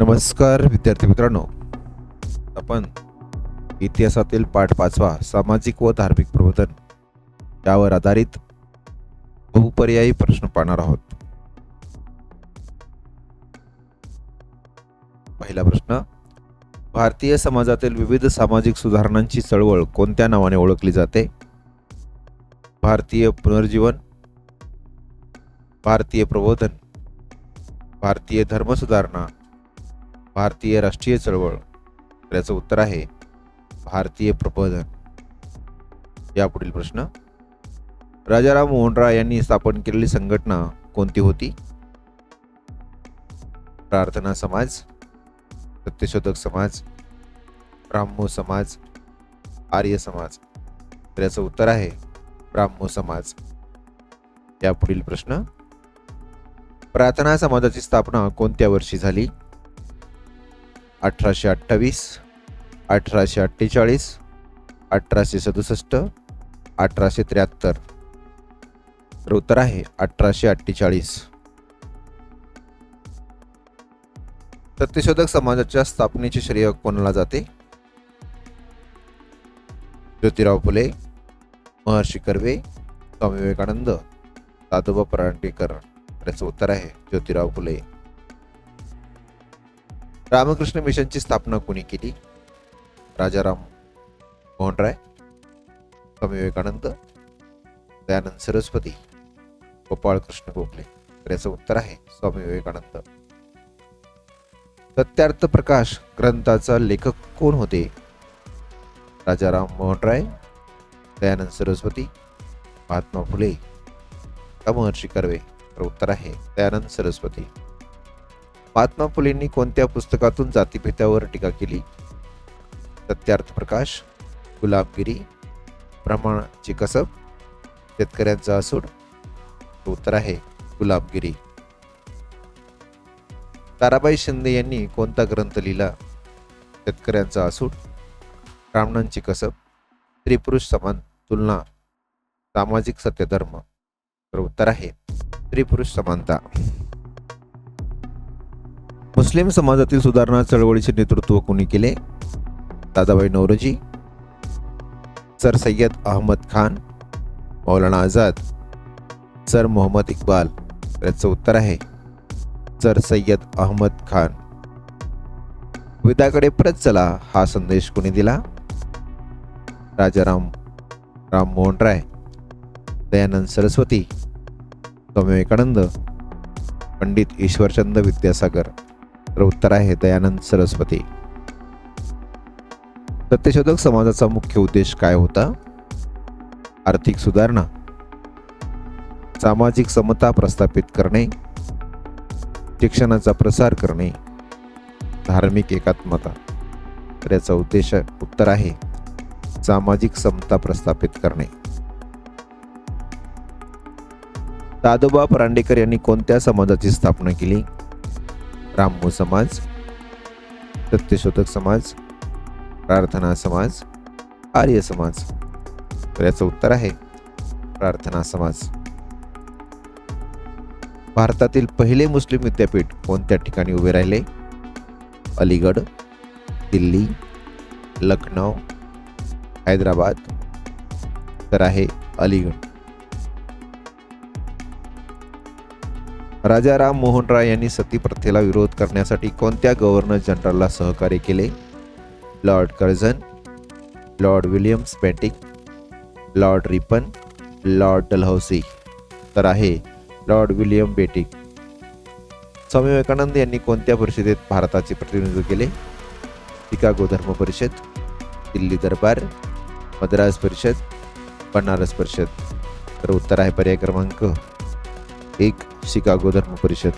नमस्कार विद्यार्थी मित्रांनो. आपण इतिहासातील पाठ पाचवा सामाजिक व धार्मिक प्रबोधन यावर आधारित बहुपर्यायी प्रश्न पाहणार आहोत. पहिला प्रश्न भारतीय समाजातील विविध सामाजिक सुधारणांची चळवळ कोणत्या नावाने ओळखली जाते? भारतीय पुनर्जीवन भारतीय प्रबोधन भारतीय धर्मसुधारणा भारतीय राष्ट्रीय चळवळ. तर याचं उत्तर आहे भारतीय प्रबोधन. यापुढील प्रश्न. राजाराम मोहन राय यांनी स्थापन केलेली संघटना कोणती होती? प्रार्थना समाज सत्यशोधक समाज ब्राह्मो समाज आर्य समाज. तर याचं उत्तर आहे ब्राह्मो समाज. यापुढील प्रश्न. प्रार्थना समाजाची स्थापना कोणत्या वर्षी झाली? अठराशे अठ्ठावीस अठराशे अठ्ठेचाळीस अठराशे सदुसष्ट अठराशे त्र्याहत्तर. तर उत्तर आहे अठराशे अठ्ठेचाळीस. सत्यशोधक समाजाच्या स्थापनेचे श्रेय कोणाला जाते? ज्योतिराव फुले महर्षी कर्वे स्वामी विवेकानंद दादोबा परांडेकर. याचं उत्तर आहे ज्योतिराव फुले. रामकृष्ण मिशनची स्थापना कोणी केली? राजाराम मोहन राय स्वामी विवेकानंद दयानंद सरस्वती गोपाळ कृष्ण गोखले. तर याचं उत्तर आहे स्वामी विवेकानंद. सत्यार्थ प्रकाश ग्रंथाचा लेखक कोण होते? राजाराम मोहन राय दयानंद सरस्वती महात्मा फुले महर्षी कर्वे? तर उत्तर आहे दयानंद सरस्वती. महात्मा फुलेंनी कोणत्या पुस्तकातून जातीभेदावर टीका केली? सत्यार्थ प्रकाश गुलाबगिरी प्रमाणाची कसब शेतकऱ्यांचा असूड उत्तर आहे गुलाबगिरी ताराबाई शिंदे यांनी कोणता ग्रंथ लिहिला? शेतकऱ्यांचा असूड ब्राह्मणांची कसब स्त्रीपुरुष समान तुलना सामाजिक सत्यधर्म. तर उत्तर आहे स्त्रीपुरुष समानता. मुस्लिम समाजातील सुधारणा चळवळीचे नेतृत्व कोणी केले? Dadabhai Naoroji sir Sayyad Ahmad Khan Maulana Azad sir Mohammad Iqbal. याचं उत्तर आहे सर सय्यद अहमद खान. वेदाकडे परत चला हा संदेश कोणी दिला? राजाराम राम मोहन राय दयानंद सरस्वती स्वामी विवेकानंद पंडित ईश्वरचंद विद्यासागर. तर उत्तर आहे दयानंद सरस्वती. सत्यशोधक समाजाचा मुख्य उद्देश काय होता? आर्थिक सुधारणा. सामाजिक समता प्रस्थापित करणे. शिक्षणाचा प्रसार करणे. धार्मिक एकात्मता. तर याचा उद्देश उत्तर आहे. सामाजिक समता प्रस्थापित करणे. दादोबा परांडेकर यांनी कोणत्या समाजाची स्थापना केली? ब्राह्मो समाज सत्यशोधक समाज प्रार्थना समाज आर्य समाज. तर याचं उत्तर आहे प्रार्थना समाज. भारतातील पहिले मुस्लिम विद्यापीठ कोणत्या ठिकाणी उभे राहिले? अलीगड दिल्ली लखनौ हैदराबाद. तर आहे अलीगड राजा राम मोहन राय यांनी सती प्रथेला विरोध करण्यासाठी कोणत्या गव्हर्नर जनरलला सहकार्य केले? Lord Curzon Lord Williams Bentinck Lord Ripon Lord Dalhousie तर आहे Lord William Bentinck Swami Vivekananda यांनी कोणत्या परिषदेत भारताचे प्रतिनिधित्व केले? शिकागो धर्म परिषद दिल्ली दरबार मद्रास परिषद बनारस परिषद. तर उत्तर आहे पर्याय क्रमांक एक शिकागो धर्म परिषद.